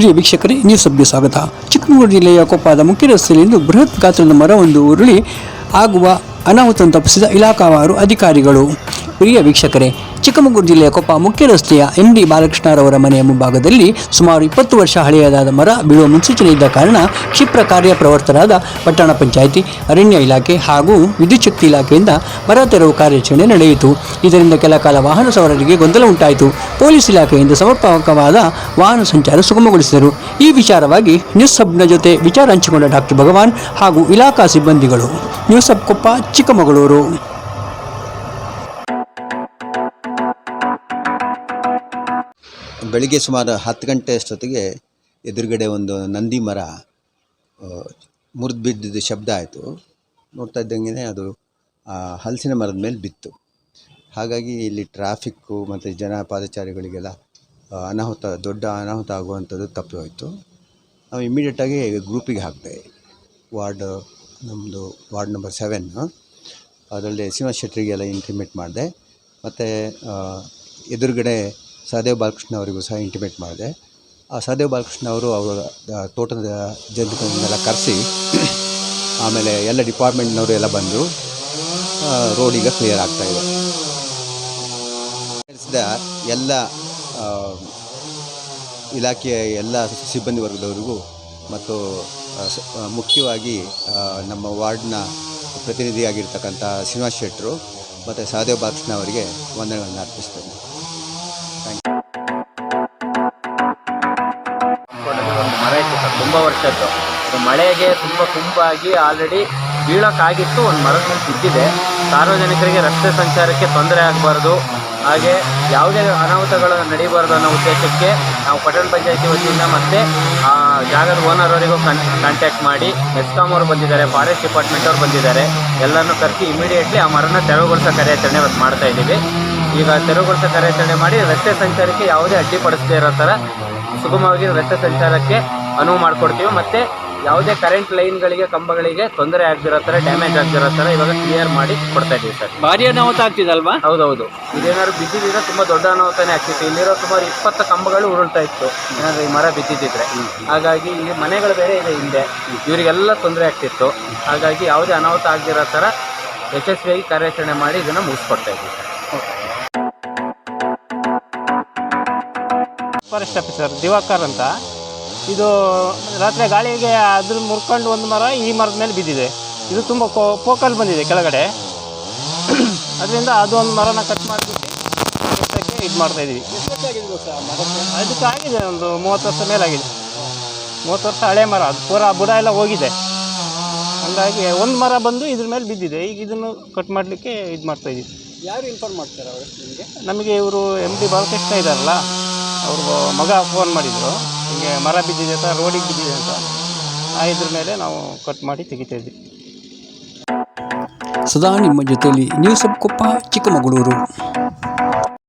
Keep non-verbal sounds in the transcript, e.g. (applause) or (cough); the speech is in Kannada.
ಪ್ರಿಯ ವೀಕ್ಷಕರೇ ನ್ಯೂಸ್ ಸಭ್ಯ ಸ್ವಾಗತ. ಚಿಕ್ಕಮಗಳೂರು ಜಿಲ್ಲೆಯ ಕೊಪ್ಪದ ಮುಖ್ಯ ರಸ್ತೆಯಲ್ಲಿಂದು ಬೃಹತ್ ಗಾತ್ರದ ಮರವೊಂದು ಉರುಳಿ ಆಗುವ ಅನಾಹುತ ತಪ್ಪಿಸಿದ ಇಲಾಖಾವಾರು ಅಧಿಕಾರಿಗಳು. ಪ್ರಿಯ ವೀಕ್ಷಕರೇ, ಚಿಕ್ಕಮಗಳೂರು ಜಿಲ್ಲೆಯ ಕೊಪ್ಪ ಮುಖ್ಯ ರಸ್ತೆಯ ಎಂ ಡಿ ಬಾಲಕೃಷ್ಣರವರ ಮನೆಯ ಮುಂಭಾಗದಲ್ಲಿ ಸುಮಾರು ಇಪ್ಪತ್ತು ವರ್ಷ ಹಳೆಯದಾದ ಮರ ಬೀಳುವ ಮುನ್ಸೂಚನೆ ಇದ್ದ ಕಾರಣ ಕ್ಷಿಪ್ರ ಕಾರ್ಯಪ್ರವರ್ತರಾದ ಪಟ್ಟಣ ಪಂಚಾಯಿತಿ, ಅರಣ್ಯ ಇಲಾಖೆ ಹಾಗೂ ವಿದ್ಯುಚ್ಛಕ್ತಿ ಇಲಾಖೆಯಿಂದ ಮರ ತೆರವು ಕಾರ್ಯಾಚರಣೆ ನಡೆಯಿತು. ಇದರಿಂದ ಕೆಲ ಕಾಲ ವಾಹನ ಸವಾರರಿಗೆ ಗೊಂದಲ ಉಂಟಾಯಿತು. ಪೊಲೀಸ್ ಇಲಾಖೆಯಿಂದ ಸಮರ್ಪಕವಾದ ವಾಹನ ಸಂಚಾರ ಸುಗಮಗೊಳಿಸಿದರು. ಈ ವಿಚಾರವಾಗಿ ನ್ಯೂಸ್ ಹಬ್ನ ಜೊತೆ ವಿಚಾರ ಹಂಚಿಕೊಂಡ ಡಾಕ್ಟರ್ ಭಗವಾನ್ ಹಾಗೂ ಇಲಾಖಾ ಸಿಬ್ಬಂದಿಗಳು. News hub Koppa, Chikkamagaluru. ಬೆಳಿಗ್ಗೆ ಸುಮಾರು ಹತ್ತು ಗಂಟೆ ಅಷ್ಟೊತ್ತಿಗೆ ಎದುರುಗಡೆ ಒಂದು ನಂದಿ ಮರ ಮುರಿದು ಬಿದ್ದಿದ್ದ ಶಬ್ದ ಆಯಿತು. ನೋಡ್ತಾ ಇದ್ದಂಗೆ ಅದು ಹಲಸಿನ ಮರದ ಮೇಲೆ ಬಿತ್ತು. ಹಾಗಾಗಿ ಇಲ್ಲಿ ಟ್ರಾಫಿಕ್ಕು ಮತ್ತು ಜನ ಪಾದಚಾರಿಗಳಿಗೆಲ್ಲ ಅನಾಹುತ, ದೊಡ್ಡ ಅನಾಹುತ ಆಗುವಂಥದ್ದು ತಪ್ಪಿ ಹೋಯಿತು. ನಾವು ಇಮ್ಮಿಡಿಯೇಟಾಗಿ ಗ್ರೂಪಿಗೆ ಹಾಕಿದೆ. ವಾರ್ಡ್ ನಮ್ಮದು ವಾರ್ಡ್ ನಂಬರ್ ಸೆವೆನ್ನು ಅದರಲ್ಲಿ ಶ್ರೀನಿವಾಸ್ ಶೆಟ್ಟರಿಗೆಲ್ಲ ಇಂಟಿಮೇಟ್ ಮಾಡಿದೆ. ಮತ್ತು ಎದುರುಗಡೆ ಸಹದೇವ್ ಬಾಲಕೃಷ್ಣ ಅವರಿಗೂ ಸಹ ಇಂಟಿಮೇಟ್ ಮಾಡಿದೆ. ಆ ಸಹದೇವ್ ಬಾಲಕೃಷ್ಣ ಅವರು ಅವರ ತೋಟದ ಜಂತುಗಳನ್ನೆಲ್ಲ ಕರೆಸಿ, ಆಮೇಲೆ ಎಲ್ಲ ಡಿಪಾರ್ಟ್ಮೆಂಟ್ನವರು ಎಲ್ಲ ಬಂದು ರೋಡ್ ಈಗ ಕ್ಲಿಯರ್ ಆಗ್ತಾಯಿದೆ ಎಲ್ಲ ಇಲಾಖೆಯ ಎಲ್ಲ ಸಿಬ್ಬಂದಿ ವರ್ಗದವರಿಗೂ ಮತ್ತು ಮುಖ್ಯವಾಗಿ ನಮ್ಮ ವಾರ್ಡ್ನ ಪ್ರತಿನಿಧಿಯಾಗಿರ್ತಕ್ಕಂಥ ಶ್ರೀನಿವಾಸ್ ಶೆಟ್ಟರು ಮತ್ತು ಸಹದೇವ್ ಬಾಲಕೃಷ್ಣ ಅವರಿಗೆ ವಂದನೆಗಳನ್ನು ಅರ್ಪಿಸ್ತೇನೆ. ಸರ್, ತುಂಬ ವರ್ಷದ್ದು. ಅದು ಮಳೆಗೆ ತುಂಬ ತುಂಬಾಗಿ ಆಲ್ರೆಡಿ ಬೀಳೋಕ್ಕಾಗಿತ್ತು, ಒಂದು ಮರದ ಮೇಲೆ ಬಿದ್ದಿದೆ. ಸಾರ್ವಜನಿಕರಿಗೆ ರಸ್ತೆ ಸಂಚಾರಕ್ಕೆ ತೊಂದರೆ ಆಗಬಾರ್ದು. ಹಾಗೆ ಯಾವುದೇ ಅನಾಹುತಗಳು ನಡೀಬಾರ್ದು ಅನ್ನೋ ಉದ್ದೇಶಕ್ಕೆ ನಾವು ಪಟ್ಟಣ ಪಂಚಾಯತಿ ವತಿಯಿಂದ ಮತ್ತೆ, ಆ, ಜಾಗದ ಓನರ್ ಅವರಿಗೂ ಕನ್ ಕಾಂಟ್ಯಾಕ್ಟ್ ಮಾಡಿ ಮೆಸ್ಕಾಮ್ ಅವರು ಬಂದಿದ್ದಾರೆ ಫಾರೆಸ್ಟ್ ಡಿಪಾರ್ಟ್ಮೆಂಟ್ ಅವರು ಬಂದಿದ್ದಾರೆ. ಎಲ್ಲರನ್ನೂ ಕರೆಸಿ ಇಮಿಡಿಯೇಟ್ಲಿ ಆ ಮರನ ತೆರವುಗೊಳಿಸೋ ಕಾರ್ಯಾಚರಣೆ ಇವತ್ತು ಮಾಡ್ತಾ ಇದ್ದೀವಿ. ಈಗ ತೆರವುಗೊಳಿಸೋ ಕಾರ್ಯಾಚರಣೆ ಮಾಡಿ ರಸ್ತೆ ಸಂಚಾರಕ್ಕೆ ಯಾವುದೇ ಅಡ್ಡಿಪಡಿಸದೇ ಇರೋ ಥರ ಸುಗಮವಾಗಿ ರಸ್ತೆ ಸಂಚಾರಕ್ಕೆ ಅನುವು ಮಾಡಿಕೊಡ್ತೀವಿ. ಮತ್ತೆ ಯಾವುದೇ ಕರೆಂಟ್ ಲೈನ್ಗಳಿಗೆ ಕಂಬಗಳಿಗೆ ತೊಂದರೆ ಆಗದಿರೋ ಥರ ಡ್ಯಾಮೇಜ್ ಆಗದಿರೋ ಥರ ಇವಾಗ ಕ್ಲಿಯರ್ ಮಾಡಿ ಕೊಡ್ತಾ ಇದ್ದೀವಿ ಸರ್. ಭಾರಿ ಅನಾಹುತ ಆಗ್ತಿದಲ್ವಾ? ಹೌದೌದು. ಇದೇನಾದ್ರು ಬಿದ್ದಿದ್ರೆ ತುಂಬ ದೊಡ್ಡ ಅನಾಹುತನೇ ಆಗ್ತಿತ್ತು. ಇಲ್ಲಿರೋ ಸುಮಾರು ಇಪ್ಪತ್ತು ಕಂಬಗಳು ಉರುಳ್ತಾ ಇತ್ತು. ಏನಾದ್ರು ಈ ಮರ ಬಿದ್ದಿದ್ದಿದ್ರೆ. ಹಾಗಾಗಿ ಇಲ್ಲಿ ಮನೆಗಳು ಬೇರೆ ಇದೆ ಹಿಂದೆ. ಇವರಿಗೆಲ್ಲ ತೊಂದರೆ ಆಗ್ತಿತ್ತು. ಹಾಗಾಗಿ ಯಾವುದೇ ಅನಾಹುತ ಆಗದಿರೋ ಥರ ಯಶಸ್ವಿಯಾಗಿ ಕಾರ್ಯಾಚರಣೆ ಮಾಡಿ ಇದನ್ನು ಮುಗಿಸ್ಕೊಡ್ತಾ ಇದ್ದೀವಿ ಸರ್. ಫಾರೆಸ್ಟ್ ಆಫೀಸರ್ ದಿವಾಕರ್ ಅಂತ. ಇದು ರಾತ್ರಿ ಗಾಳಿಗೆ ಅದ್ರ ಮುರ್ಕೊಂಡು ಒಂದು ಮರ ಈ ಮರದ ಮೇಲೆ ಬಿದ್ದಿದೆ. ಇದು ತುಂಬ ಪೋಕಲ್ ಬಂದಿದೆ ಕೆಳಗಡೆ. (clears throat) ಅದರಿಂದ ಅದು ಒಂದು ಮರನ ಕಟ್ ಮಾಡಿಬಿಟ್ಟು ಇದು ಮಾಡ್ತಾ ಇದೀವಿ ಅದಕ್ಕೆ ಆಗಿದೆ ಒಂದು ಮೂವತ್ತು ವರ್ಷ ಮೇಲಾಗಿದೆ. ಮೂವತ್ತು ವರ್ಷ ಹಳೆ ಮರ ಅದು ಪೂರ ಬುಡ ಎಲ್ಲ ಹೋಗಿದೆ. ಹಂಗಾಗಿ ಒಂದು ಮರ ಬಂದು ಇದ್ರ ಮೇಲೆ ಬಿದ್ದಿದೆ. ಈಗ ಇದನ್ನು ಕಟ್ ಮಾಡಲಿಕ್ಕೆ ಇದು ಮಾಡ್ತಾ ಇದೀವಿ ಯಾರು ಇನ್ಫಾರ್ಮ್ ಮಾಡ್ತಾರೆ ಅವರು ನಿಮಗೆ? ನಮಗೆ ಇವರು ಎಂ ಡಿ ಬಾಲಕೃಷ್ಣ ಇದ್ದಾರಲ್ಲ ಅವ್ರ ಮಗ ಫೋನ್ ಮಾಡಿದರು. ಹಿಂಗೆ ಮರ ಬಿದ್ದಿದೆ ಅಂತ, ರೋಡಿಗೆ ಬಿದ್ದಿದೆ ಅಂತ, ಆ ಇದ್ರ ಮೇಲೆ ನಾವು ಕಟ್ ಮಾಡಿ ತೆಗಿತಾಯಿದ್ವಿ. ಸದಾ ನಿಮ್ಮ ಜೊತೆಯಲ್ಲಿ ನ್ಯೂಸ್ ಕೊಪ್ಪ, ಚಿಕ್ಕಮಗಳೂರು.